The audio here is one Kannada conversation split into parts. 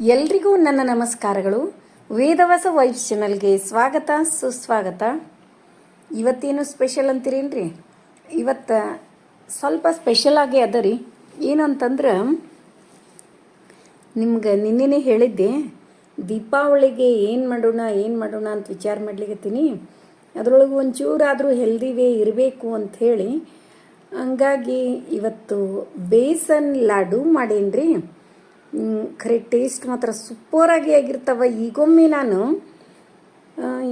ಎಲ್ರಿಗೂ ನನ್ನ ನಮಸ್ಕಾರಗಳು. ವೇದವಸ ವೈಫ್ ಚಾನಲ್ಗೆ ಸ್ವಾಗತ ಸುಸ್ವಾಗತ. ಇವತ್ತೇನು ಸ್ಪೆಷಲ್ ಅಂತೀರೇನ್ರಿ? ಇವತ್ತು ಸ್ವಲ್ಪ ಸ್ಪೆಷಲ್ ಆಗಿ ಅದ ರೀ. ಏನಂತಂದ್ರೆ ನಿಮ್ಗೆ ನಿನ್ನೆನೇ ಹೇಳಿದ್ದೆ ದೀಪಾವಳಿಗೆ ಏನು ಮಾಡೋಣ ಏನು ಮಾಡೋಣ ಅಂತ ವಿಚಾರ ಮಾಡ್ಲಿಕತ್ತೀನಿ. ಅದರೊಳಗೆ ಒಂಚೂರಾದರೂ ಹೆಲ್ದಿ ವೇ ಇರಬೇಕು ಅಂಥೇಳಿ ಹಂಗಾಗಿ ಇವತ್ತು ಬೇಸನ್ ಲಾಡು ಹ್ಮ್, ಖರೆ ಟೇಸ್ಟ್ ಮಾತ್ರ ಸೂಪರಾಗಿ ಆಗಿರ್ತಾವ. ಈಗೊಮ್ಮೆ ನಾನು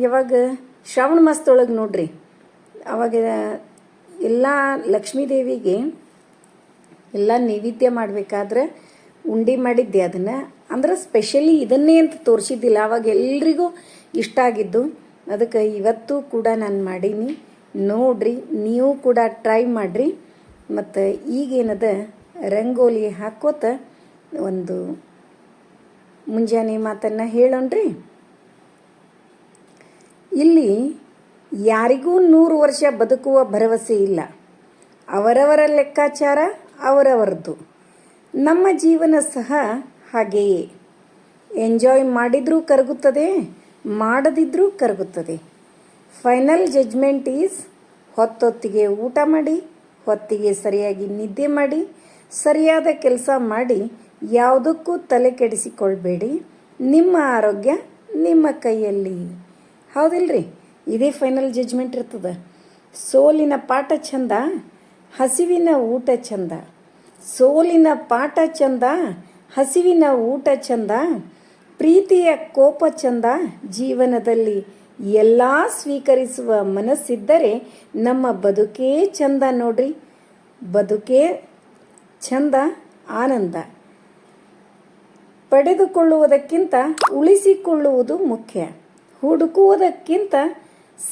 ಯಾವಾಗ ಶ್ರಾವಣ ಮಾಸದೊಳಗೆ ನೋಡ್ರಿ, ಅವಾಗ ಎಲ್ಲ ಲಕ್ಷ್ಮೀ ದೇವಿಗೆ ಎಲ್ಲ ನೈವೇದ್ಯ ಮಾಡಬೇಕಾದ್ರೆ ಉಂಡೆ ಮಾಡಿದ್ದೆ ಅದನ್ನು. ಅಂದ್ರೆ ಸ್ಪೆಷಲಿ ಇದನ್ನೇ ಅಂತ ತೋರಿಸಿದ್ದಿಲ್ಲ. ಅವಾಗ ಎಲ್ರಿಗೂ ಇಷ್ಟ ಆಗಿದ್ದು. ಅದಕ್ಕೆ ಇವತ್ತು ಕೂಡ ನಾನು ಮಾಡೀನಿ. ನೋಡ್ರಿ, ನೀವು ಕೂಡ ಟ್ರೈ ಮಾಡಿರಿ. ಮತ್ತು ಈಗೇನದ ರಂಗೋಲಿ ಹಾಕೋತ ಒಂದು ಮುಂಜಾನೆ ಮಾತನ್ನು ಹೇಳೋಣ್ರಿ. ಇಲ್ಲಿ ಯಾರಿಗೂ ನೂರು ವರ್ಷ ಬದುಕುವ ಭರವಸೆ ಇಲ್ಲ. ಅವರವರ ಲೆಕ್ಕಾಚಾರ ಅವರವರದ್ದು. ನಮ್ಮ ಜೀವನ ಸಹ ಹಾಗೆಯೇ. ಎಂಜಾಯ್ ಮಾಡಿದರೂ ಕರಗುತ್ತದೆ, ಮಾಡದಿದ್ರೂ ಕರಗುತ್ತದೆ. ಫೈನಲ್ ಜಜ್ಮೆಂಟ್ ಈಸ್ ಹೊತ್ತೊತ್ತಿಗೆ ಊಟ ಮಾಡಿ, ಹೊತ್ತಿಗೆ ಸರಿಯಾಗಿ ನಿದ್ದೆ ಮಾಡಿ, ಸರಿಯಾದ ಕೆಲಸ ಮಾಡಿ ಯಾವುದಕ್ಕೂ ತಲೆ ಕೆಡಿಸಿಕೊಳ್ಬೇಡಿ. ನಿಮ್ಮ ಆರೋಗ್ಯ ನಿಮ್ಮ ಕೈಯಲ್ಲಿ. ಹೌದಿಲ್ರಿ? ಇದೇ ಫೈನಲ್ ಜಜ್ಮೆಂಟ್ ಇರ್ತದೆ. ಸೋಲಿನ ಪಾಠ ಚಂದ, ಹಸಿವಿನ ಊಟ ಚಂದ. ಸೋಲಿನ ಪಾಠ ಚಂದ, ಹಸಿವಿನ ಊಟ ಚಂದ. ಪ್ರೀತಿಯ ಕೋಪ ಚಂದ. ಜೀವನದಲ್ಲಿ ಎಲ್ಲ ಸ್ವೀಕರಿಸುವ ಮನಸ್ಸಿದ್ದರೆ ನಮ್ಮ ಬದುಕೇ ಚಂದ ನೋಡ್ರಿ. ಬದುಕೇ ಚಂದ, ಆನಂದ. ಪಡೆದುಕೊಳ್ಳುವುದಕ್ಕಿಂತ ಉಳಿಸಿಕೊಳ್ಳುವುದು ಮುಖ್ಯ. ಹುಡುಕುವುದಕ್ಕಿಂತ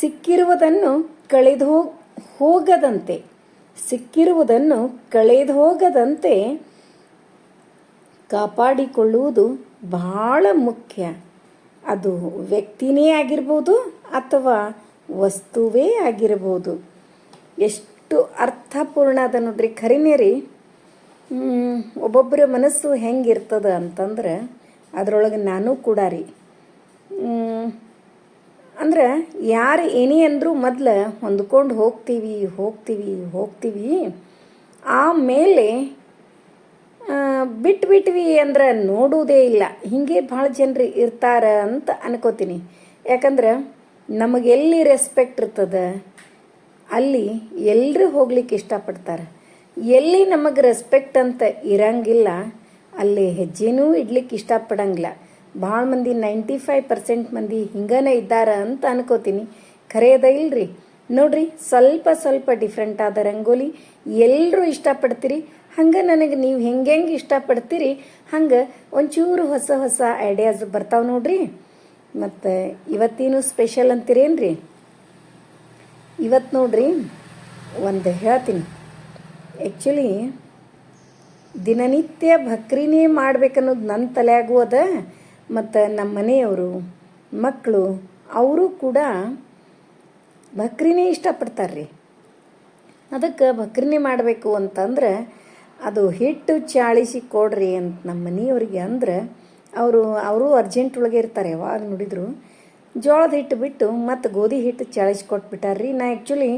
ಸಿಕ್ಕಿರುವುದನ್ನು ಕಳೆದು ಹೋಗ್- ಹೋಗದಂತೆ. ಸಿಕ್ಕಿರುವುದನ್ನು ಕಳೆದು ಹೋಗದಂತೆ ಕಾಪಾಡಿಕೊಳ್ಳುವುದು ಬಹಳ ಮುಖ್ಯ. ಅದು ವ್ಯಕ್ತಿನೇ ಆಗಿರ್ಬೋದು ಅಥವಾ ವಸ್ತುವೇ ಆಗಿರ್ಬೋದು. ಎಷ್ಟು ಅರ್ಥಪೂರ್ಣ ಅದ ನೋಡ್ರಿ ಖರೀನೇ ರೀ ಒಬ್ಬೊಬ್ಬರ ಮನಸ್ಸು ಹೆಂಗಿರ್ತದ ಅಂತಂದ್ರೆ ಅದರೊಳಗೆ ನಾನು ಕೂಡ ರೀ. ಅಂದ್ರೆ ಯಾರು ಏನೇ ಅಂದರೂ ಮೊದಲು ಹೊಂದ್ಕೊಂಡು ಹೋಗ್ತೀವಿ ಹೋಗ್ತೀವಿ ಹೋಗ್ತೀವಿ. ಆಮೇಲೆ ಬಿಟ್ಟು ಬಿಟ್ವಿ ಅಂದ್ರೆ ನೋಡುವುದೇ ಇಲ್ಲ. ಹಿಂಗೆ ಭಾಳ ಜನರು ಇರ್ತಾರ ಅಂತ ಅನ್ಕೋತೀನಿ. ಯಾಕಂದ್ರೆ ನಮಗೆಲ್ಲಿ ರೆಸ್ಪೆಕ್ಟ್ ಇರ್ತದ, ಅಲ್ಲಿ ಎಲ್ಲರೂ ಹೋಗ್ಲಿಕ್ಕೆ ಇಷ್ಟಪಡ್ತಾರೆ. ಎಲ್ಲಿ ನಮಗೆ ರೆಸ್ಪೆಕ್ಟ್ ಅಂತ ಇರಂಗಿಲ್ಲ, ಅಲ್ಲಿ ಹೆಜ್ಜೆನೂ ಇಡ್ಲಿಕ್ಕೆ ಇಷ್ಟಪಡಂಗಿಲ್ಲ. ಭಾಳ ಮಂದಿ ನೈಂಟಿ ಫೈವ್ ಪರ್ಸೆಂಟ್ ಮಂದಿ ಹಿಂಗನೇ ಇದ್ದಾರೆ ಅಂತ ಅನ್ಕೋತೀನಿ. ಖರೇದ ಇಲ್ರಿ? ನೋಡ್ರಿ, ಸ್ವಲ್ಪ ಸ್ವಲ್ಪ ಡಿಫ್ರೆಂಟ್ ಆದ ರಂಗೋಲಿ ಎಲ್ಲರೂ ಇಷ್ಟಪಡ್ತೀರಿ. ಹಂಗೆ ನನಗೆ ನೀವು ಹೆಂಗೆ ಹೆಂಗೆ ಇಷ್ಟಪಡ್ತೀರಿ, ಹಂಗೆ ಒಂಚೂರು ಹೊಸ ಹೊಸ ಐಡಿಯಾಸ್ ಬರ್ತಾವೆ ನೋಡ್ರಿ. ಮತ್ತು ಇವತ್ತೇನು ಸ್ಪೆಷಲ್ ಅಂತೀರೇನ್ರಿ? ಇವತ್ತು ನೋಡ್ರಿ, ಒಂದು ಹೇಳ್ತೀನಿ. ಆ್ಯಕ್ಚುಲಿ ದಿನನಿತ್ಯ ಭಕ್ರಿನೇ ಮಾಡ್ಬೇಕನ್ನೋದು ನನ್ನ ತಲೆಯಾಗೂ ಅದ, ಮತ್ತು ನಮ್ಮ ಮನೆಯವರು ಮಕ್ಕಳು ಅವರು ಕೂಡ ಭಕ್ರಿನೇ ಇಷ್ಟಪಡ್ತಾರೆ ರೀ ಅದಕ್ಕೆ ಭಕ್ರಿನೇ ಮಾಡಬೇಕು ಅಂತಂದ್ರೆ ಅದು ಹಿಟ್ಟು ಚಾಳಿಸಿ ಕೊಡ್ರಿ ಅಂತ ನಮ್ಮ ಮನೆಯವ್ರಿಗೆ ಅಂದ್ರೆ ಅವರು ಅವರು ಅರ್ಜೆಂಟ್ ಒಳಗೆ ಇರ್ತಾರೆ, ಯಾವಾಗ ನೋಡಿದ್ರು. ಜೋಳದ ಹಿಟ್ಟು ಬಿಟ್ಟು ಮತ್ತು ಗೋಧಿ ಹಿಟ್ಟು ಚಾಳಿಸಿ ಕೊಟ್ಬಿಟ್ಟಾರ್ರಿ. ನಾ ಆ್ಯಕ್ಚುಲಿ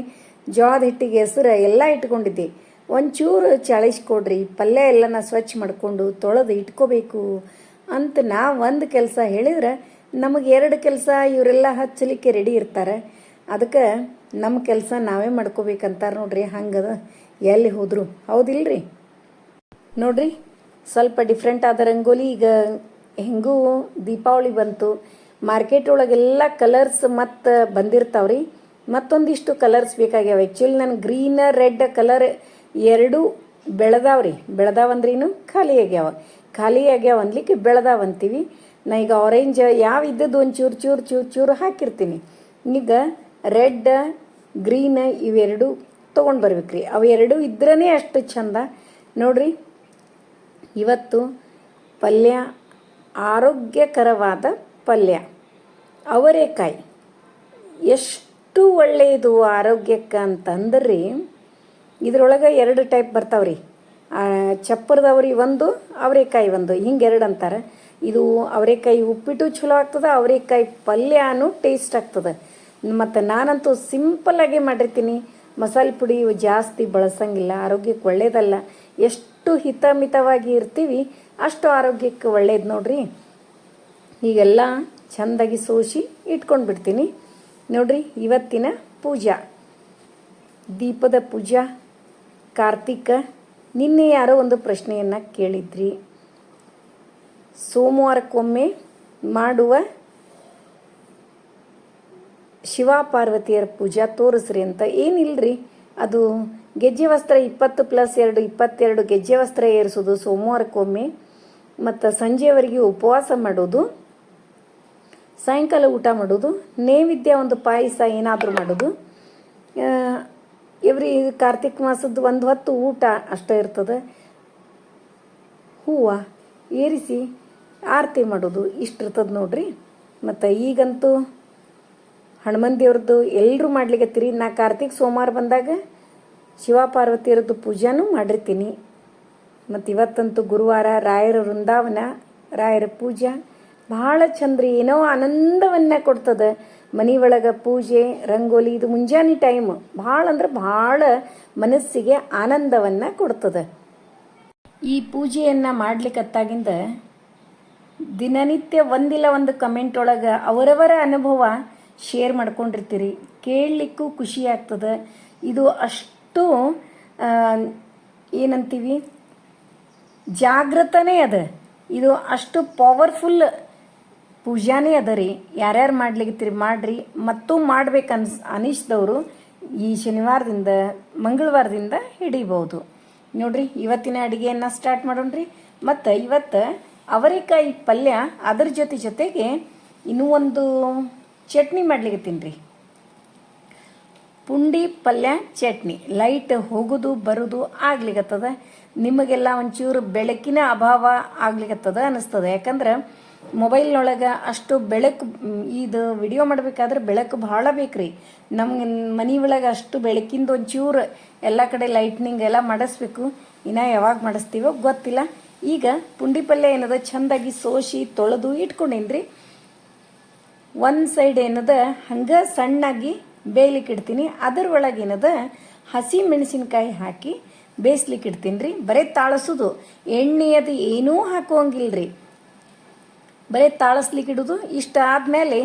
ಜೋಳದ ಹಿಟ್ಟಿಗೆ ಹೆಸರು ಎಲ್ಲ ಇಟ್ಕೊಂಡಿದ್ದೆ. ಒಂಚೂರು ಚಳಿಸ್ಕೊಡ್ರಿ, ಪಲ್ಯ ಎಲ್ಲನ ಸ್ವಚ್ಛ ಮಾಡಿಕೊಂಡು ತೊಳೆದು ಇಟ್ಕೋಬೇಕು ಅಂತ ನಾ ಒಂದು ಕೆಲಸ ಹೇಳಿದ್ರೆ ನಮಗೆ ಎರಡು ಕೆಲಸ ಇವರೆಲ್ಲ ಹಚ್ಚಲಿಕ್ಕೆ ರೆಡಿ ಇರ್ತಾರೆ. ಅದಕ್ಕೆ ನಮ್ಮ ಕೆಲಸ ನಾವೇ ಮಾಡ್ಕೋಬೇಕಂತಾರೆ ನೋಡ್ರಿ, ಹಂಗದ ಎಲ್ಲಿ ಹೋದ್ರು. ಹೌದಿಲ್ರಿ? ನೋಡ್ರಿ, ಸ್ವಲ್ಪ ಡಿಫ್ರೆಂಟ್ ಆದ ರಂಗೋಲಿ ಈಗ ಹೆಂಗೂ ದೀಪಾವಳಿ ಬಂತು. ಮಾರ್ಕೆಟ್ ಒಳಗೆಲ್ಲ ಕಲರ್ಸ್ ಮತ್ತು ಬಂದಿರ್ತಾವ್ರಿ. ಮತ್ತೊಂದಿಷ್ಟು ಕಲರ್ಸ್ ಬೇಕಾಗ್ಯಾವ. ಆ್ಯಕ್ಚುಲಿ ನಾನು ಗ್ರೀನ್ ರೆಡ್ ಕಲರ್ ಎರಡು ಬೆಳೆದಾವ್ರಿ ಬೆಳೆದಾವಂದ್ರೇನು ಖಾಲಿ ಆಗ್ಯಾವ. ಖಾಲಿ ಆಗ್ಯಾವ ಅನ್ಲಿಕ್ಕೆ ಬೆಳೆದಾವ ಅಂತೀವಿ. ನಾ ಈಗ ಆರೆಂಜ್ ಯಾವ ಇದ್ದದ್ದು ಒಂದು ಚೂರು ಚೂರು ಚೂರು ಚೂರು ಹಾಕಿರ್ತೀನಿ. ಈಗ ರೆಡ್, ಗ್ರೀನ್ ಇವೆರಡು ತೊಗೊಂಡು ಬರ್ಬೇಕ್ರಿ. ಅವೆರಡು ಇದ್ರೇ ಅಷ್ಟು ಚಂದ. ನೋಡ್ರಿ, ಇವತ್ತು ಪಲ್ಯ ಆರೋಗ್ಯಕರವಾದ ಪಲ್ಯ. ಅವರೆಕಾಯಿ. ಎಷ್ಟು ಒಳ್ಳೆಯದು ಆರೋಗ್ಯಕ್ಕೆ ಅಂತಂದ್ರಿ ಇದ್ರೊಳಗೆ ಎರಡು ಟೈಪ್ ಬರ್ತಾವ್ರಿ. ಚಪ್ಪರದವ್ರಿ ಒಂದು, ಅವರೆಕಾಯಿ ಒಂದು. ಹಿಂಗೆ ಎರಡು ಅಂತಾರೆ. ಇದು ಅವರೆಕಾಯಿ ಉಪ್ಪಿಟ್ಟು ಚಲೋ ಆಗ್ತದೆ, ಅವರೆಕಾಯಿ ಪಲ್ಯನೂ ಟೇಸ್ಟ್ ಆಗ್ತದೆ. ಮತ್ತು ನಾನಂತೂ ಸಿಂಪಲ್ಲಾಗೆ ಮಾಡಿರ್ತೀನಿ. ಮಸಾಲೆ ಪುಡಿ ಜಾಸ್ತಿ ಬಳಸಂಗಿಲ್ಲ, ಆರೋಗ್ಯಕ್ಕೆ ಒಳ್ಳೇದಲ್ಲ. ಎಷ್ಟು ಹಿತಮಿತವಾಗಿ ಇರ್ತೀವಿ, ಅಷ್ಟು ಆರೋಗ್ಯಕ್ಕೆ ಒಳ್ಳೇದು ನೋಡ್ರಿ. ಹೀಗೆಲ್ಲ ಚೆಂದಾಗಿ ಸೋಸಿ ಇಟ್ಕೊಂಡು ಬಿಡ್ತೀನಿ ನೋಡ್ರಿ, ಇವತ್ತಿನ ಪೂಜಾ. ದೀಪದ ಪೂಜಾ. ಕಾರ್ತಿಕ, ನಿನ್ನೆ ಯಾರೋ ಒಂದು ಪ್ರಶ್ನೆಯನ್ನು ಕೇಳಿದ್ರಿ. ಸೋಮವಾರಕ್ಕೊಮ್ಮೆ ಮಾಡುವ ಶಿವ ಪಾರ್ವತಿಯರ ಪೂಜಾ ತೋರಿಸ್ರಿ ಅಂತ. ಏನಿಲ್ಲರಿ ಅದು ಗೆಜ್ಜೆ ವಸ್ತ್ರ ಇಪ್ಪತ್ತು ಪ್ಲಸ್ ಎರಡು, ಇಪ್ಪತ್ತೆರಡು ಗೆಜ್ಜೆ ವಸ್ತ್ರ ಏರಿಸೋದು ಸೋಮವಾರಕ್ಕೊಮ್ಮೆ, ಮತ್ತು ಸಂಜೆವರೆಗೆ ಉಪವಾಸ ಮಾಡೋದು, ಸಾಯಂಕಾಲ ಊಟ ಮಾಡೋದು, ನೈವೇದ್ಯ ಒಂದು ಪಾಯಸ ಏನಾದರೂ ಮಾಡೋದು ಎವ್ರಿ ಕಾರ್ತಿಕ್ ಮಾಸದ ಒಂದು ಹೊತ್ತು ಊಟ ಅಷ್ಟೇ ಇರ್ತದೆ. ಹೂವು ಏರಿಸಿ ಆರತಿ ಮಾಡೋದು ಇಷ್ಟು ಇರ್ತದೆ ನೋಡ್ರಿ. ಮತ್ತು ಈಗಂತೂ ಹನುಮನ್ ದೇವ್ರದ್ದು ಎಲ್ಲರೂ ಮಾಡ್ಲಿಕತ್ತೀರಿ ನಾ ಕಾರ್ತಿಕ್ ಸೋಮವಾರ ಬಂದಾಗ ಶಿವ ಪಾರ್ವತಿಯರದ್ದು ಪೂಜಾನೂ ಮಾಡಿರ್ತೀನಿ. ಮತ್ತು ಇವತ್ತಂತೂ ಗುರುವಾರ ರಾಯರ ವೃಂದಾವನ, ರಾಯರ ಪೂಜಾ. ಭಾಳ ಚಂದ್ರಿ. ಏನೋ ಆನಂದವನ್ನ ಕೊಡ್ತದೆ. ಮನೆ ಒಳಗೆ ಪೂಜೆ, ರಂಗೋಲಿ ಇದು ಮುಂಜಾನೆ ಟೈಮ್ ಭಾಳ ಅಂದ್ರೆ ಭಾಳ ಮನಸ್ಸಿಗೆ ಆನಂದವನ್ನು ಕೊಡ್ತದೆ. ಈ ಪೂಜೆಯನ್ನು ಮಾಡ್ಲಿಕ್ಕತ್ತಾಗಿಂದ ದಿನನಿತ್ಯ ಒಂದಿಲ್ಲ ಒಂದು ಕಮೆಂಟ್ ಒಳಗೆ ಅವರವರ ಅನುಭವ ಶೇರ್ ಮಾಡ್ಕೊಂಡಿರ್ತೀರಿ. ಕೇಳಲಿಕ್ಕೂ ಖುಷಿ ಆಗ್ತದೆ. ಇದು ಅಷ್ಟು ಏನಂತೀವಿ? ಜಾಗೃತನೇ ಅದ. ಇದು ಅಷ್ಟು ಪವರ್ಫುಲ್ ಪೂಜಾನೇ ಅದ ರೀ. ಯಾರ್ಯಾರು ಮಾಡ್ಲಿಕತ್ತೀರಿ ಮಾಡ್ರಿ. ಮತ್ತು ಮಾಡ್ಬೇಕು ಅನ್ಸ್ ಅನಿಸ್ದವರು ಈ ಶನಿವಾರದಿಂದ, ಮಂಗಳವಾರದಿಂದ ಹಿಡಿಬೋದು ನೋಡ್ರಿ, ಇವತ್ತಿನ ಅಡುಗೆಯನ್ನು ಸ್ಟಾರ್ಟ್ ಮಾಡೋಣ್ರಿ ಮತ್ತು ಇವತ್ತು ಅವರೆಕಾಯಿ ಪಲ್ಯ ಅದ್ರ ಜೊತೆ ಜೊತೆಗೆ ಇನ್ನೂ ಒಂದು ಚಟ್ನಿ ಮಾಡ್ಲಿಕ್ಕೆ ರೀ. ಪುಂಡಿ ಪಲ್ಯ ಚಟ್ನಿ. ಲೈಟ್ ಹೋಗೋದು, ಬರೋದು ಆಗ್ಲಿಕತ್ತದ. ನಿಮಗೆಲ್ಲ ಒಂಚೂರು ಬೆಳಕಿನ ಅಭಾವ ಆಗ್ಲಿಕತ್ತದ ಅನಿಸ್ತದ. ಯಾಕಂದ್ರೆ ಮೊಬೈಲ್ನೊಳಗೆ ಅಷ್ಟು ಬೆಳಕು, ಇದು ವಿಡಿಯೋ ಮಾಡಬೇಕಾದ್ರೆ ಬೆಳಕು ಭಾಳ ಬೇಕ್ರಿ. ನಮ್ಗೆ ಮನೆ ಒಳಗೆ ಅಷ್ಟು ಬೆಳಕಿಂದ ಒಂಚೂರು ಎಲ್ಲ ಕಡೆ ಲೈಟ್ನಿಂಗ್ ಎಲ್ಲ ಮಾಡಿಸ್ಬೇಕು. ಇನ್ನು ಯಾವಾಗ ಮಾಡಿಸ್ತೀವೋ ಗೊತ್ತಿಲ್ಲ. ಈಗ ಪುಂಡಿ ಪಲ್ಯ ಏನದ ಚಂದಾಗಿ ಸೋಸಿ ತೊಳೆದು ಇಟ್ಕೊಂಡೇನ್ರಿ. ಒಂದು ಸೈಡ್ ಏನದ ಹಂಗೆ ಸಣ್ಣಾಗಿ ಬೇಯ್ಲಿಕ್ಕೆ ಇಡ್ತೀನಿ. ಅದ್ರ ಒಳಗೆ ಏನದ ಹಸಿ ಮೆಣಸಿನ್ಕಾಯಿ ಹಾಕಿ ಬೇಯಿಸ್ಲಿಕ್ಕೆ ಇಡ್ತೀನಿ ರೀ ಬರೀ ತಾಳಸೋದು. ಎಣ್ಣೆ ಅದು ಏನೂ ಹಾಕೋಂಗಿಲ್ರಿ ಬರೀ ತಾಳಸ್ಲಿಕ್ಕೆ ಇಡೋದು, ಇಷ್ಟ ಆದಮೇಲೆ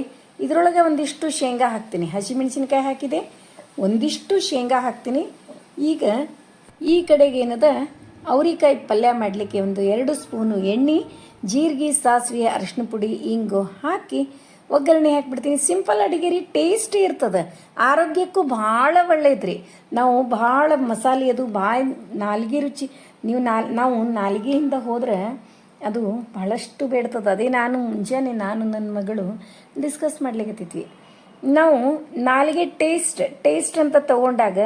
ಇದರೊಳಗೆ ಒಂದಿಷ್ಟು ಶೇಂಗಾ ಹಾಕ್ತೀನಿ. ಹಸಿ ಮೆಣಸಿನ್ಕಾಯಿ ಹಾಕಿದೆ, ಒಂದಿಷ್ಟು ಶೇಂಗಾ ಹಾಕ್ತೀನಿ. ಈಗ ಈ ಕಡೆಗೆ ಏನದ, ಅವ್ರಿಕಾಯಿ ಪಲ್ಯ ಮಾಡಲಿಕ್ಕೆ ಒಂದು ಎರಡು ಸ್ಪೂನು ಎಣ್ಣೆ, ಜೀರಿಗೆ, ಸಾಸಿವೆ ಅರಶಿನ ಪುಡಿ, ಇಂಗು ಹಾಕಿ ಒಗ್ಗರಣೆ ಹಾಕ್ಬಿಡ್ತೀನಿ. ಸಿಂಪಲ್ ಅಡುಗೆ ರೀ ಟೇಸ್ಟಿ ಇರ್ತದೆ. ಆರೋಗ್ಯಕ್ಕೂ ಭಾಳ ಒಳ್ಳೇದ್ರಿ. ನಾವು ಭಾಳ ಮಸಾಲೆ ಅದು ಬಾಯಿ ನಾಲ್ಗೆ ರುಚಿ. ನೀವು ನಾಲ್, ನಾವು ನಾಲ್ಗೆಯಿಂದ ಹೋದ್ರೆ ಅದು ಭಾಳಷ್ಟು ಬೇಡ್ತದೆ. ಅದೇ ನಾನು ಮುಂಜಾನೆ ನಾನು ನನ್ನ ಮಗಳು ಡಿಸ್ಕಸ್ ಮಾಡ್ಲಿಕ್ಕತ್ತಿದ್ವಿ ನಾವು ನಾಲಿಗೆ ಟೇಸ್ಟ್ ಟೇಸ್ಟ್ ಅಂತ ತಗೊಂಡಾಗ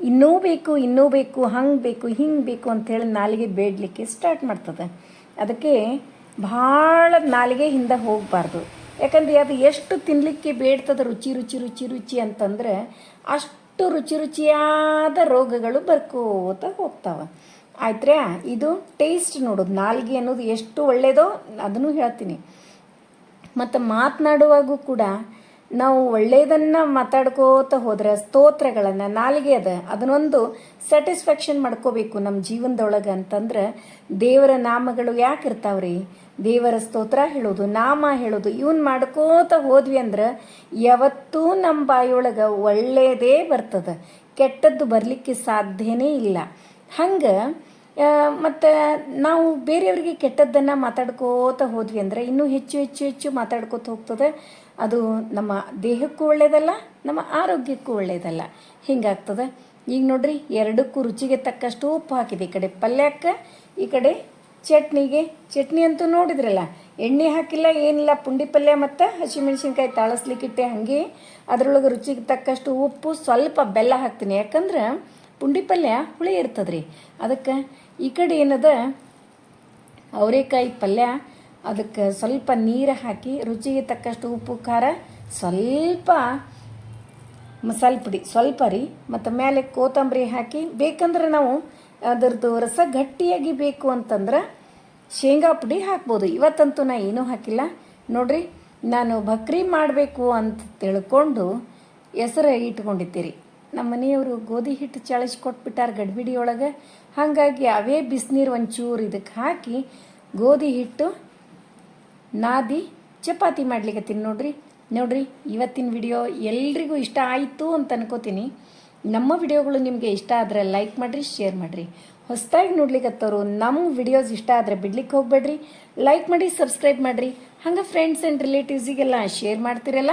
ಇನ್ನೂ ಬೇಕು ಇನ್ನೂ ಬೇಕು, ಹಂಗೆ ಬೇಕು, ಹಿಂಗೆ ಬೇಕು ಅಂಥೇಳಿ ನಾಲಿಗೆ ಬೇಡಲಿಕ್ಕೆ ಸ್ಟಾರ್ಟ್ ಮಾಡ್ತದೆ. ಅದಕ್ಕೆ ಭಾಳ ನಾಲಿಗೆ ಹಿಂದೆ ಹೋಗಬಾರ್ದು. ಯಾಕಂದ್ರೆ ಅದು ಎಷ್ಟು ತಿನ್ನಲಿಕ್ಕೆ ಬೇಡ್ತದೆ ರುಚಿ ರುಚಿ ರುಚಿ ರುಚಿ ಅಂತಂದ್ರೆ ಅಷ್ಟು ರುಚಿ, ರುಚಿಯಾದ ರೋಗಗಳು ಬರ್ಕೋತ ಹೋಗ್ತಾವೆ. ಆಯ್ತ್ರಾ? ಇದು ಟೇಸ್ಟ್ ನೋಡೋದು. ನಾಲ್ಗೆ ಅನ್ನೋದು ಎಷ್ಟು ಒಳ್ಳೆಯದೋ ಅದನ್ನು ಹೇಳ್ತೀನಿ. ಮತ್ತು ಮಾತನಾಡುವಾಗೂ ಕೂಡ ನಾವು ಒಳ್ಳೆಯದನ್ನು ಮಾತಾಡ್ಕೋತ ಹೋದ್ರೆ, ಸ್ತೋತ್ರಗಳನ್ನು, ನಾಲಿಗೆ ಅದ, ಅದನ್ನೊಂದು ಸ್ಯಾಟಿಸ್ಫ್ಯಾಕ್ಷನ್ ಮಾಡ್ಕೋಬೇಕು ನಮ್ಮ ಜೀವನದೊಳಗೆ ಅಂತಂದ್ರೆ, ದೇವರ ನಾಮಗಳು ಯಾಕೆ ಇರ್ತಾವ್ರಿ? ದೇವರ ಸ್ತೋತ್ರ ಹೇಳೋದು, ನಾಮ ಹೇಳೋದು, ಇವನ್ ಮಾಡ್ಕೋತ ಹೋದ್ವಿ ಅಂದ್ರೆ ಯಾವತ್ತೂ ನಮ್ಮ ಬಾಯಿಯೊಳಗೆ ಒಳ್ಳೆಯದೇ ಬರ್ತದೆ. ಕೆಟ್ಟದ್ದು ಬರಲಿಕ್ಕೆ ಸಾಧ್ಯನೇ ಇಲ್ಲ. ಹಂಗೆ ಮತ್ತು ನಾವು ಬೇರೆಯವರಿಗೆ ಕೆಟ್ಟದ್ದನ್ನು ಮಾತಾಡ್ಕೋತ ಹೋದ್ವಿ ಅಂದರೆ ಇನ್ನೂ ಹೆಚ್ಚು ಹೆಚ್ಚು ಹೆಚ್ಚು ಮಾತಾಡ್ಕೋತ ಹೋಗ್ತದೆ. ಅದು ನಮ್ಮ ದೇಹಕ್ಕೂ ಒಳ್ಳೆಯದಲ್ಲ ನಮ್ಮ ಆರೋಗ್ಯಕ್ಕೂ ಒಳ್ಳೆಯದಲ್ಲ ಹಿಂಗಾಗ್ತದೆ. ಈಗ ನೋಡ್ರಿ, ಎರಡಕ್ಕೂ ರುಚಿಗೆ ತಕ್ಕಷ್ಟು ಉಪ್ಪು ಹಾಕಿದೆ. ಈ ಕಡೆ ಪಲ್ಯಕ್ಕೆ, ಈ ಕಡೆ ಚಟ್ನಿಗೆ. ಚಟ್ನಿ ಅಂತೂ ನೋಡಿದ್ರಲ್ಲ, ಎಣ್ಣೆ ಹಾಕಿಲ್ಲ, ಏನಿಲ್ಲ, ಪುಂಡಿ ಪಲ್ಯ ಮತ್ತು ಹಸಿಮೆಣ್ಸಿನ್ಕಾಯಿ ತಾಳಸ್ಲಿಕ್ಕಿಟ್ಟೆ ಹಾಗೆ. ಅದರೊಳಗೆ ರುಚಿಗೆ ತಕ್ಕಷ್ಟು ಉಪ್ಪು, ಸ್ವಲ್ಪ ಬೆಲ್ಲ ಹಾಕ್ತೀನಿ. ಯಾಕಂದ್ರೆ ಪುಂಡಿ ಪಲ್ಯ ಹುಳಿ ಇರ್ತದ್ರಿ. ಅದಕ್ಕೆ ಈ ಕಡೆ ಏನದ? ಅವರೆಕಾಯಿ ಪಲ್ಯ, ಅದಕ್ಕೆ ಸ್ವಲ್ಪ ನೀರು ಹಾಕಿ ರುಚಿಗೆ ತಕ್ಕಷ್ಟು ಉಪ್ಪು, ಖಾರ, ಸ್ವಲ್ಪ ಮಸಾಲೆ ಪುಡಿ, ಸ್ವಲ್ಪ ರೀ, ಮತ್ತು ಮೇಲೆ ಕೊತ್ತಂಬರಿ ಹಾಕಿ, ಬೇಕಂದ್ರೆ ನಾವು ಅದರದ್ದು ರಸ ಗಟ್ಟಿಯಾಗಿ ಬೇಕು ಅಂತಂದ್ರೆ ಶೇಂಗಾ ಪುಡಿ ಹಾಕ್ಬೋದು. ಇವತ್ತಂತೂ ನಾ ಏನೂ ಹಾಕಿಲ್ಲ. ನೋಡ್ರಿ, ನಾನು ಬಕ್ರಿ ಮಾಡಬೇಕು ಅಂತ ತಿಳ್ಕೊಂಡು ಹೆಸರು ಇಟ್ಕೊಂಡಿದ್ದೀರಿ. ನಮ್ಮ ಮನೆಯವರು ಗೋಧಿ ಹಿಟ್ಟು ಚಳಿಸಿ ಕೊಟ್ಬಿಟ್ಟಾರ ಗಡ್ಬಿಡಿ ಒಳಗೆ. ಹಾಗಾಗಿ ಅವೇ ಬಿಸಿನೀರು ಒಂಚೂರು ಇದಕ್ಕೆ ಹಾಕಿ ಗೋಧಿ ಹಿಟ್ಟು, ನಾದಿ, ಚಪಾತಿ ಮಾಡ್ಲಿಕತ್ತೀನಿ ನೋಡ್ರಿ ನೋಡ್ರಿ, ಇವತ್ತಿನ ವಿಡಿಯೋ ಎಲ್ರಿಗೂ ಇಷ್ಟ ಆಯಿತು ಅಂತ ಅನ್ಕೋತೀನಿ. ನಮ್ಮ ವಿಡಿಯೋಗಳು ನಿಮಗೆ ಇಷ್ಟ ಆದರೆ ಲೈಕ್ ಮಾಡಿರಿ ಶೇರ್ ಮಾಡಿರಿ. ಹೊಸದಾಗಿ ನೋಡ್ಲಿಕ್ಕತ್ತವರು ನಮ್ಮ ವಿಡಿಯೋಸ್ ಇಷ್ಟ ಆದರೆ ಬಿಡ್ಲಿಕ್ಕೆ ಹೋಗ್ಬೇಡ್ರಿ. ಲೈಕ್ ಮಾಡಿ ಸಬ್ಸ್ಕ್ರೈಬ್ ಮಾಡಿರಿ. ಹಂಗೆ ಫ್ರೆಂಡ್ಸ್ ಆ್ಯಂಡ್ ರಿಲೇಟಿವ್ಸಿಗೆಲ್ಲ ಶೇರ್ ಮಾಡ್ತಿರಲ್ಲ?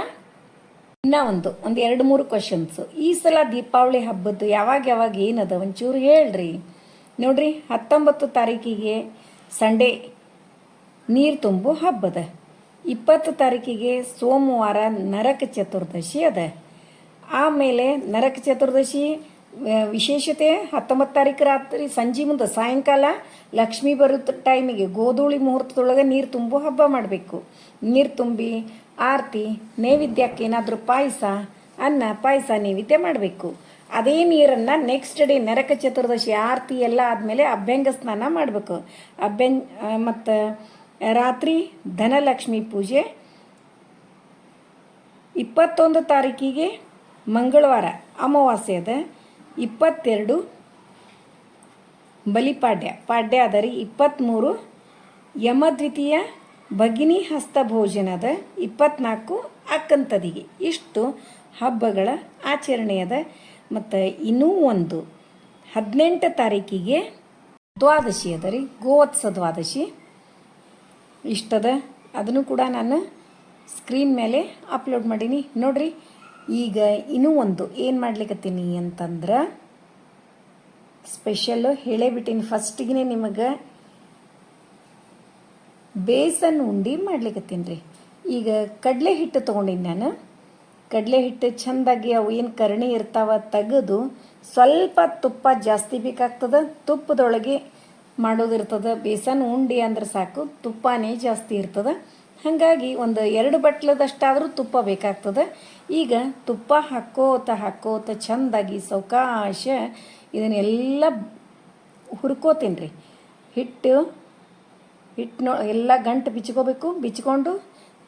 ಇನ್ನೂ ಒಂದು ಒಂದು ಎರಡು ಮೂರು ಕ್ವಶನ್ಸು ಈ ಸಲ ದೀಪಾವಳಿ ಹಬ್ಬದ್ದು ಯಾವಾಗ ಯಾವಾಗ ಏನದ ಒಂಚೂರು ಹೇಳ್ರಿ. ನೋಡ್ರಿ ಹತ್ತೊಂಬತ್ತು ತಾರೀಕಿಗೆ ಸಂಡೇ ನೀರು ತುಂಬು ಹಬ್ಬದ. ಇಪ್ಪತ್ತು ತಾರೀಕಿಗೆ ಸೋಮವಾರ ನರಕ ಚತುರ್ದಶಿ ಅದ. ಆಮೇಲೆ ನರಕ ಚತುರ್ದಶಿ ವಿಶೇಷತೆ ಹತ್ತೊಂಬತ್ತು ತಾರೀಕು ರಾತ್ರಿ ಸಂಜೆ ಮುಂದೆ ಸಾಯಂಕಾಲ ಲಕ್ಷ್ಮೀ ಬರೋ ಟೈಮಿಗೆ ಗೋಧೂಳಿ ಮುಹೂರ್ತದೊಳಗೆ ನೀರು ತುಂಬು ಹಬ್ಬ ಮಾಡಬೇಕು. ನೀರು ತುಂಬಿ ಆರತಿ, ನೈವೇದ್ಯಕ್ಕೆ ಏನಾದರೂ ಪಾಯಸ, ಅನ್ನ, ಪಾಯಸ, ನೈವೇದ್ಯ ಮಾಡಬೇಕು. ಅದೇ ನೀರನ್ನು ನೆಕ್ಸ್ಟ್ ಡೇ ನರಕ ಚತುರ್ದಶಿ ಆರತಿ ಎಲ್ಲ ಆದಮೇಲೆ ಅಭ್ಯಂಗ ಸ್ನಾನ ಮಾಡಬೇಕು. ಅಭ್ಯಂಗ ಮತ್ತು ರಾತ್ರಿ ಧನಲಕ್ಷ್ಮಿ ಪೂಜೆ. ಇಪ್ಪತ್ತೊಂದು ತಾರೀಕಿಗೆ ಮಂಗಳವಾರ ಅಮಾವಾಸ್ಯೆ ಅದ. ಇಪ್ಪತ್ತೆರಡು ಬಲಿಪಾಡ್ಯ. ಪಾಡ್ಯ ಅದ ರೀ. ಇಪ್ಪತ್ತ್ಮೂರು ಯಮದ್ವಿತೀಯ ಭಗಿನಿ ಹಸ್ತ ಅದ. ಇಪ್ಪತ್ನಾಲ್ಕು ಅಕ್ಕಂತದಿಗೆ. ಇಷ್ಟು ಹಬ್ಬಗಳ ಆಚರಣೆ ಅದ. ಮತ್ತು ಇನ್ನೂ ಒಂದು ಹದಿನೆಂಟು ತಾರೀಕಿಗೆ ದ್ವಾದಶಿ ಅದ ರೀ, ಗೋವತ್ಸ ದ್ವಾದಶಿ. ಇಷ್ಟದ? ಅದನ್ನು ಕೂಡ ನಾನು ಸ್ಕ್ರೀನ್ ಮೇಲೆ ಅಪ್ಲೋಡ್ ಮಾಡೀನಿ. ನೋಡ್ರಿ, ಈಗ ಇನ್ನೂ ಒಂದು ಏನು ಮಾಡ್ಲಿಕ್ಕತ್ತೀನಿ ಅಂತಂದ್ರೆ ಸ್ಪೆಷಲ್ಲು ಹೇಳೇ ಬಿಟ್ಟೀನಿ. ಫಸ್ಟಿಗೆ ನಿಮಗೆ ಬೇಸನ್ ಉಂಡಿ ಮಾಡ್ಲಿಕ್ಕತ್ತೀನಿ ರೀ. ಈಗ ಕಡಲೆ ಹಿಟ್ಟು ತೊಗೊಂಡಿನಿ ನಾನು. ಕಡಲೆ ಹಿಟ್ಟು ಚೆಂದಾಗಿ ಅವು ಏನು ಕರ್ಣಿ ಇರ್ತಾವ ತೆಗೆದು ಸ್ವಲ್ಪ ತುಪ್ಪ ಜಾಸ್ತಿ ಬೇಕಾಗ್ತದೆ, ತುಪ್ಪದೊಳಗೆ ಮಾಡೋದಿರ್ತದೆ. ಬೇಸನ್, ಉಂಡಿ ಅಂದ್ರೆ ಸಾಕು, ತುಪ್ಪನೇ ಜಾಸ್ತಿ ಇರ್ತದೆ. ಹಾಗಾಗಿ ಒಂದು ಎರಡು ಬಟ್ಲದಷ್ಟಾದರೂ ತುಪ್ಪ ಬೇಕಾಗ್ತದೆ. ಈಗ ತುಪ್ಪ ಹಾಕೋತ ಹಾಕೋತ ಚಂದಾಗಿ ಸೌಕಾಶ ಇದನ್ನೆಲ್ಲ ಹುರ್ಕೋತೀನಿ ರೀ ಹಿಟ್ಟು ಹಿಟ್ಟು ಎಲ್ಲ ಗಂಟು ಬಿಚ್ಕೋಬೇಕು, ಬಿಚ್ಕೊಂಡು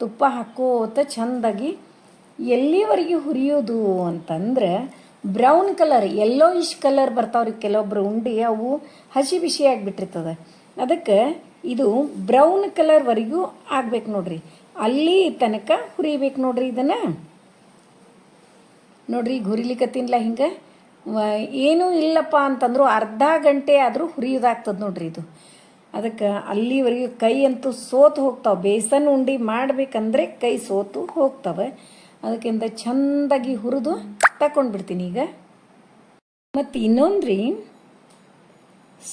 ತುಪ್ಪ ಹಾಕೋತ ಚೆಂದಾಗಿ ಎಲ್ಲಿವರೆಗೆ ಹುರಿಯೋದು ಅಂತಂದ್ರೆ brown colour yellowish colour ಬರ್ತಾವ್ರಿ ಕೆಲವೊಬ್ಬರು ಉಂಡಿ, ಅವು ಹಸಿ ಬಿಸಿ ಆಗಿಬಿಟ್ಟಿರ್ತದೆ. ಅದಕ್ಕೆ ಇದು ಬ್ರೌನ್ ಕಲರ್ವರೆಗೂ ಆಗ್ಬೇಕು ನೋಡ್ರಿ. ಅಲ್ಲಿ ತನಕ ಹುರಿಬೇಕು ನೋಡ್ರಿ ಇದನ್ನು. ನೋಡ್ರಿ, ಈಗ ಹುರಿಲಿಕ್ಕತ್ತಿನಲ್ಲ ಹಿಂಗೆ. ಏನೂ ಇಲ್ಲಪ್ಪ ಅಂತಂದ್ರು ಅರ್ಧ ಗಂಟೆ ಆದರೂ ಹುರಿಯೋದಾಗ್ತದೆ ನೋಡ್ರಿ ಇದು. ಅದಕ್ಕೆ ಅಲ್ಲಿವರೆಗೂ ಕೈ ಅಂತೂ ಸೋತು ಹೋಗ್ತಾವೆ. ಬೇಸನ್ ಉಂಡಿ ಮಾಡಬೇಕಂದ್ರೆ ಕೈ ಸೋತು ಹೋಗ್ತವೆ. ಅದಕ್ಕಿಂತ ಚಂದಾಗಿ ಹುರಿದು ತಗೊಂಡ್ಬಿಡ್ತೀನಿ ಈಗ. ಮತ್ತು ಇನ್ನೊಂದು ರೀ,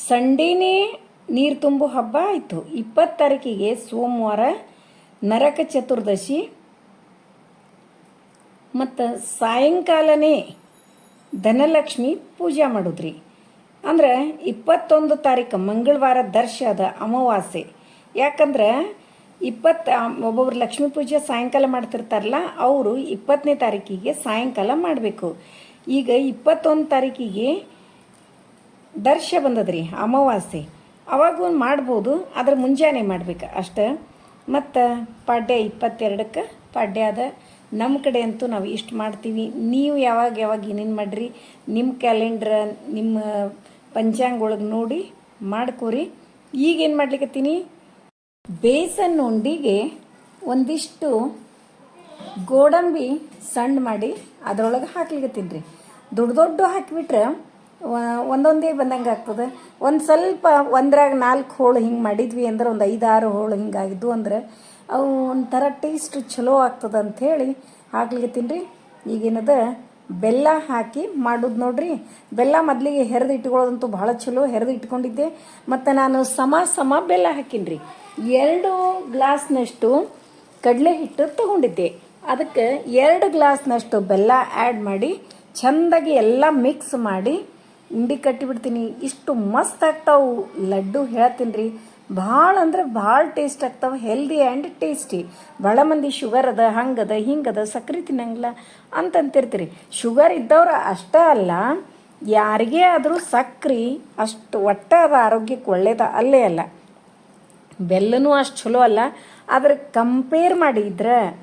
ಸಂಡೇನೇ ನೀರು ತುಂಬೋ ಹಬ್ಬ ಆಯಿತು. ಇಪ್ಪತ್ತು ತಾರೀಕಿಗೆ ಸೋಮವಾರ ನರಕ ಚತುರ್ದಶಿ. ಮತ್ತು ಸಾಯಂಕಾಲನೇ ಧನಲಕ್ಷ್ಮಿ ಪೂಜೆ ಮಾಡೋದ್ರಿ. ಅಂದ್ರೆ ಇಪ್ಪತ್ತೊಂದು ತಾರೀಕು ಮಂಗಳವಾರ ದರ್ಶ ಅದ ಅಮಾವಾಸ್ಯೆ. ಯಾಕಂದ್ರೆ ಇಪ್ಪತ್ತು, ಒಬ್ಬೊಬ್ರು ಲಕ್ಷ್ಮೀ ಪೂಜೆ ಸಾಯಂಕಾಲ ಮಾಡ್ತಿರ್ತಾರಲ್ಲ, ಅವರು ಇಪ್ಪತ್ತನೇ ತಾರೀಕಿಗೆ ಸಾಯಂಕಾಲ ಮಾಡಬೇಕು. ಈಗ ಇಪ್ಪತ್ತೊಂದು ತಾರೀಕಿಗೆ ದರ್ಶ ಬಂದದ್ರಿ, ಅಮಾವಾಸ್ಯೆ. ಅವಾಗೂ ಮಾಡ್ಬೋದು ಅದ್ರ ಮುಂಜಾನೆ ಮಾಡ್ಬೇಕು ಅಷ್ಟ. ಮತ್ತು ಪಾಡ್ಯ ಇಪ್ಪತ್ತೆರಡಕ್ಕೆ ಪಾಡ್ಯ ಅದ. ನಮ್ಮ ಕಡೆ ಅಂತೂ ನಾವು ಇಷ್ಟು ಮಾಡ್ತೀವಿ. ನೀವು ಯಾವಾಗ ಯಾವಾಗ ಏನೇನು ಮಾಡಿರಿ ನಿಮ್ಮ ಕ್ಯಾಲೆಂಡ್ರ, ನಿಮ್ಮ ಪಂಚಾಂಗ ಒಳಗೆ ನೋಡಿ ಮಾಡ್ಕೋರಿ. ಈಗೇನು ಮಾಡ್ಲಿಕತ್ತೀನಿ? ಬೇಸನ್ ಉಂಡಿಗೆ ಒಂದಿಷ್ಟು ಗೋಡಂಬಿ ಸಣ್ಣ ಮಾಡಿ ಅದರೊಳಗೆ ಹಾಕ್ಲಿಕತ್ತೀನಿ ರೀ ದೊಡ್ಡ ದೊಡ್ಡ ಹಾಕಿಬಿಟ್ರೆ ಒಂದೊಂದೇ ಬಂದಂಗೆ ಆಗ್ತದೆ. ಒಂದು ಸ್ವಲ್ಪ ಒಂದ್ರಾಗ ನಾಲ್ಕು ಹೋಳು ಹಿಂಗೆ ಮಾಡಿದ್ವಿ ಅಂದ್ರೆ ಒಂದು ಐದಾರು ಹೋಳು ಹಿಂಗಾಗಿದ್ದು ಅಂದ್ರೆ ಅವು ಒಂಥರ ಟೇಸ್ಟ್ ಚಲೋ ಆಗ್ತದೆ ಅಂಥೇಳಿ ಹಾಕ್ಲಿಕತ್ತೀನಿ ರೀ ಈಗೇನದ ಬೆಲ್ಲ ಹಾಕಿ ಮಾಡೋದು ನೋಡ್ರಿ. ಬೆಲ್ಲ ಮೊದಲಿಗೆ ಹೆರೆದು ಇಟ್ಕೊಳ್ಳೋದಂತೂ ಭಾಳ ಚಲೋ ಹೆರೆದು ಇಟ್ಕೊಂಡಿದ್ದೆ. ಮತ್ತು ನಾನು ಸಮ ಸಮ ಬೆಲ್ಲ ಹಾಕೀನಿ ರೀ ಎರಡು ಗ್ಲಾಸ್ನಷ್ಟು ಕಡಲೆ ಹಿಟ್ಟು ತಗೊಂಡಿದ್ದೆ. ಅದಕ್ಕೆ ಎರಡು ಗ್ಲಾಸ್ನಷ್ಟು ಬೆಲ್ಲ ಆ್ಯಡ್ ಮಾಡಿ ಚೆಂದಾಗಿ ಎಲ್ಲ ಮಿಕ್ಸ್ ಮಾಡಿ ಉಂಡಿ ಕಟ್ಟಿಬಿಡ್ತೀನಿ. ಇಷ್ಟು ಮಸ್ತ್ ಆಗ್ತಾವು. ಲಡ್ಡು ಹೇಳ್ತೀನಿ ರೀ ಭಾಳ ಅಂದ್ರೆ ಭಾಳ ಟೇಸ್ಟ್ ಆಗ್ತಾವೆ. ಹೆಲ್ದಿ ಆ್ಯಂಡ್ ಟೇಸ್ಟಿ ಭಾಳ ಮಂದಿ ಶುಗರ್ ಅದ ಹಂಗದ ಹಿಂಗದ ಸಕ್ಕರೆ ತಿನ್ನಂಗಿಲ್ಲ ಅಂತಂತಿರ್ತೀರಿ. ಶುಗರ್ ಇದ್ದವ್ರು ಅಷ್ಟೇ ಅಲ್ಲ, ಯಾರಿಗೇ ಆದರೂ ಸಕ್ರೆ ಅಷ್ಟು ಒಟ್ಟ ಅದ, ಆರೋಗ್ಯಕ್ಕೆ ಒಳ್ಳೇದ ಅಲ್ಲೇ ಅಲ್ಲ. ಬೆಲ್ಲನೂ ಅಷ್ಟು ಚಲೋ ಅಲ್ಲ. ಆದ್ರೆ ಕಂಪೇರ್ ಮಾಡಿದ್ರೆ,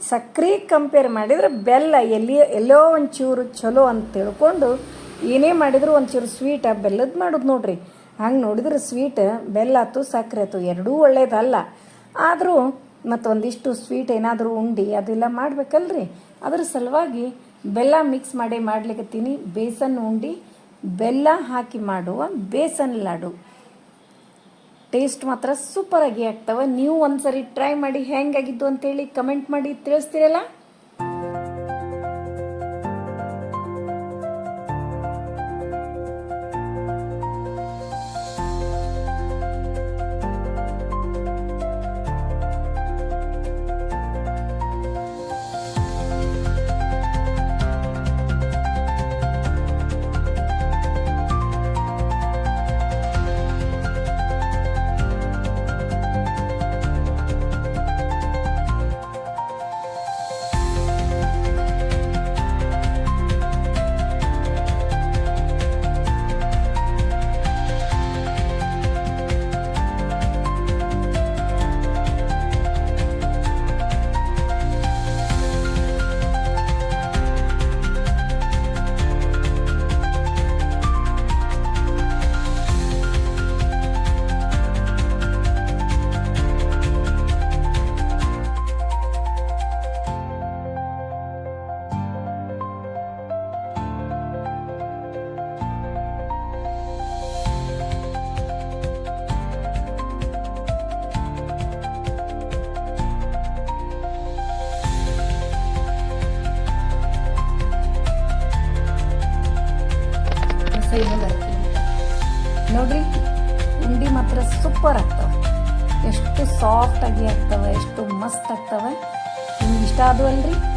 ಸಕ್ರೆ ಕಂಪೇರ್ ಮಾಡಿದ್ರೆ ಬೆಲ್ಲ ಎಲ್ಲಿ, ಎಲ್ಲೋ ಒಂಚೂರು ಚಲೋ ಅಂತ ತಿಳ್ಕೊಂಡು ಏನೇ ಮಾಡಿದ್ರು ಒಂಚೂರು ಸ್ವೀಟ ಬೆಲ್ಲದ ಮಾಡೋದು ನೋಡ್ರಿ. ಹಂಗೆ ನೋಡಿದ್ರೆ ಸ್ವೀಟ್ ಬೆಲ್ಲ ಆಯ್ತು ಸಕ್ಕರೆ ಆಯ್ತು, ಎರಡೂ ಒಳ್ಳೇದಲ್ಲ. ಆದರೂ ಮತ್ತೊಂದಿಷ್ಟು ಸ್ವೀಟ್ ಏನಾದರೂ ಉಂಡಿ ಅದೆಲ್ಲ ಮಾಡ್ಬೇಕಲ್ರಿ. ಅದ್ರ ಸಲುವಾಗಿ ಬೆಲ್ಲ ಮಿಕ್ಸ್ ಮಾಡಿ ಮಾಡ್ಲಿಕ್ಕತ್ತೀನಿ ಬೇಸನ್ ಉಂಡಿ, ಬೆಲ್ಲ ಹಾಕಿ ಮಾಡುವ ಬೇಸನ್ ಲಾಡು. ಟೇಸ್ಟ್ ಮಾತ್ರ ಸೂಪರ್ ಆಗಿ ಆಗ್ತವೆ. ನೀವು ಒಂದ್ಸರಿ ಟ್ರೈ ಮಾಡಿ ಹೆಂಗಾಗಿದ್ದು ಅಂತೇಳಿ ಕಮೆಂಟ್ ಮಾಡಿ ತಿಳಿಸ್ತೀರಲ್ಲ? ಎಷ್ಟು ಸಾಫ್ಟ್ ಆಗಿ ಆಗ್ತವೆ ಎಷ್ಟು ಮಸ್ತ್ ಆಗ್ತವೆ. ನಿಮ್ಗೆ ಇಷ್ಟ ಅದು ಅಲ್ರಿ?